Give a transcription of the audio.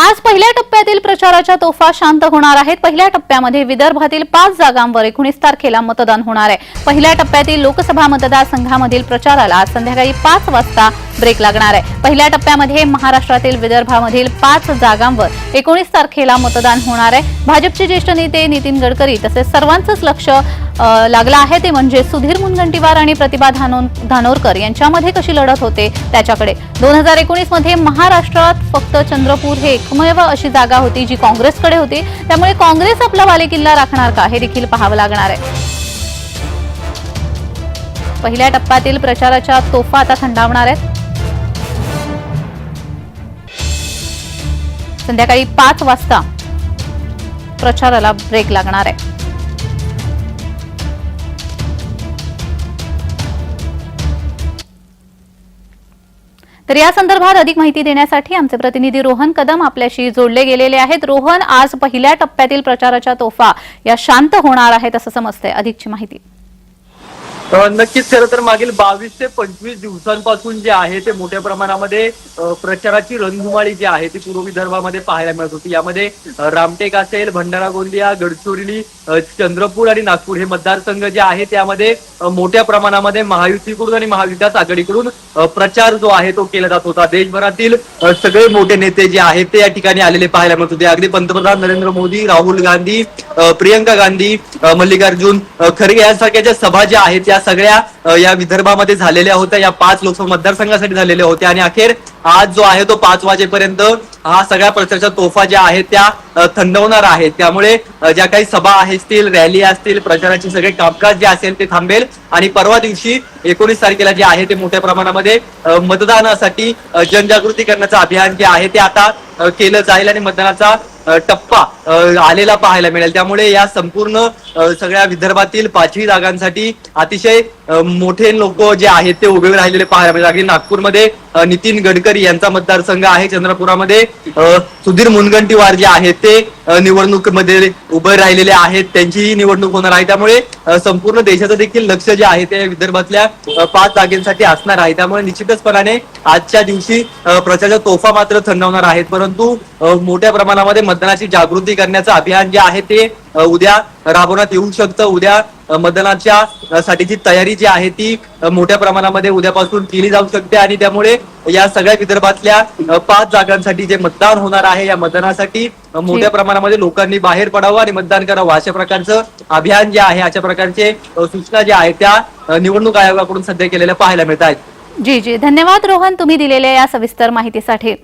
आज पहिल्या टप्प्यातील प्रचाराच्या तोफा शांत होणार आहेत. पहिल्या टप्प्यामध्ये विदर्भातील पाच जागांवर एकोणीस तारखेला मतदान होणार आहे. पहिल्या टप्प्यातील लोकसभा मतदारसंघामधील प्रचाराला आज संध्याकाळी पाच वाजता ब्रेक लागणार आहे. पहिल्या टप्प्यामध्ये महाराष्ट्रातील विदर्भामधील पाच जागांवर एकोणीस तारखेला मतदान होणार आहे. भाजपचे ज्येष्ठ नेते नितीन गडकरी तसेच सर्वांचंच लक्ष लागलं आहे ते म्हणजे सुधीर मुनगंटीवार आणि प्रतिभा धानो धानोरकर यांच्यामध्ये कशी लढत होते त्याच्याकडे. दोन हजार एकोणीसमध्ये महाराष्ट्रात फक्त चंद्रपूर हे एकमेव अशी जागा होती जी काँग्रेसकडे होती. त्यामुळे काँग्रेस आपला बालेकिल्ला राखणार का हे देखील पाहावं लागणार आहे. पहिल्या टप्प्यातील प्रचाराच्या तोफा आता थंडावणार आहेत. संध्याकाळी पाच वाजता प्रचाराला ब्रेक लागणार आहे. तर या संदर्भात अधिक माहिती देण्यासाठी आमचे प्रतिनिधी रोहन कदम आपल्याशी जोडले गेलेले आहेत. रोहन आज पहिल्या टप्प्यातील प्रचाराच्या तोफा या शांत होणार आहेत असं समजतंय. अधिकची माहिती. नक्कीच खरं तर मागील बावीस ते पंचवीस दिवसांपासून जे आहे ते मोठ्या प्रमाणामध्ये प्रचाराची रणधुमाळी जी आहे ती पूर्व विदर्भामध्ये पाहायला मिळत होती. यामध्ये रामटेक असेल भंडारा गोंदिया गडचिरोली चंद्रपूर आणि नागपूर हे मतदारसंघ जे आहे त्यामध्ये मोठ्या प्रमाणामध्ये महायुतीकडून आणि महाविकास आघाडीकडून प्रचार जो आहे तो केला जात होता. देशभरातील सगळे मोठे नेते जे आहेत ते या ठिकाणी आलेले पाहायला मिळत होते. अगदी पंतप्रधान नरेंद्र मोदी राहुल गांधी प्रियंका गांधी मल्लिकार्जुन खरगे यांसारख्या ज्या सभा ज्या आहेत त्या सगळ्या या विदर्भामध्ये झालेल्या होत्या या पाच लोकसभा मतदारसंघासाठी झालेल्या होत्या. आणि अखेर आज जो आहे तो पाच वाजेपर्यंत हा सगळ्या प्रकारच्या तोफा ज्या आहेत त्या थंडवणार आहेत त्यामुळे ज्या काही सभा असतील रॅली असतील प्रचाराचे सगळे कामकाज जे असेल ते थांबेल. आणि परवा दिवशी एकोणीस तारखेला जे आहे ते मोठ्या प्रमाणामध्ये मतदानासाठी जनजागृती करण्याचं अभियान जे आहे ते आता केलं जाईल. आणि मतदानाचा टप्पा आलेला पाहायला मिळेल. त्यामुळे या संपूर्ण सगळ्या विदर्भातील पाचवी जागांसाठी अतिशय मोठे लोक जे आहेत ते उभे राहिलेले पाहायला मिळेल अगदी नागपूरमध्ये नितीन गडकरी यांचा मतदारसंघ आहे. चंद्रपुरामध्ये सुधीर मुनगंटीवार जे आहेत ते निवडणुकीमध्ये उभे राहिलेले आहेत. त्यांचीही निवडणूक होणार आहे. त्यामुळे संपूर्ण देशाचं देखील लक्ष जे आहे ते विदर्भातल्या पाच जागेसाठी असणार आहे. त्यामुळे निश्चितचपणाने आजच्या दिवशी अ, प्रचाराच्या तोफा मात्र थंडवणार आहेत. परंतु मोठ्या प्रमाणामध्ये मतदानाची जागृती करण्याचं अभियान जे आहे ते उद्या राबवण्यात येऊ शकतं. उद्या मतदानाच्या साठीची तयारी जी आहे ती मोठ्या प्रमाणामध्ये उद्यापासून केली जाऊ शकते आणि त्यामुळे या सगळ्या विदर्भातल्या पाच जागांसाठी जे मतदान होणार आहे या मतदानासाठी मोठ्या प्रमाणामध्ये लोकांनी बाहेर पडावं आणि मतदान करावं. अशा प्रकारचं अभियान जे आहे अशा प्रकारचे सूचना ज्या आहेत त्या निवडणूक आयोगाकडून सध्या केलेल्या पाहायला मिळत आहेत जी जी. धन्यवाद रोहन तुम्ही दिलेल्या या सविस्तर माहितीसाठी.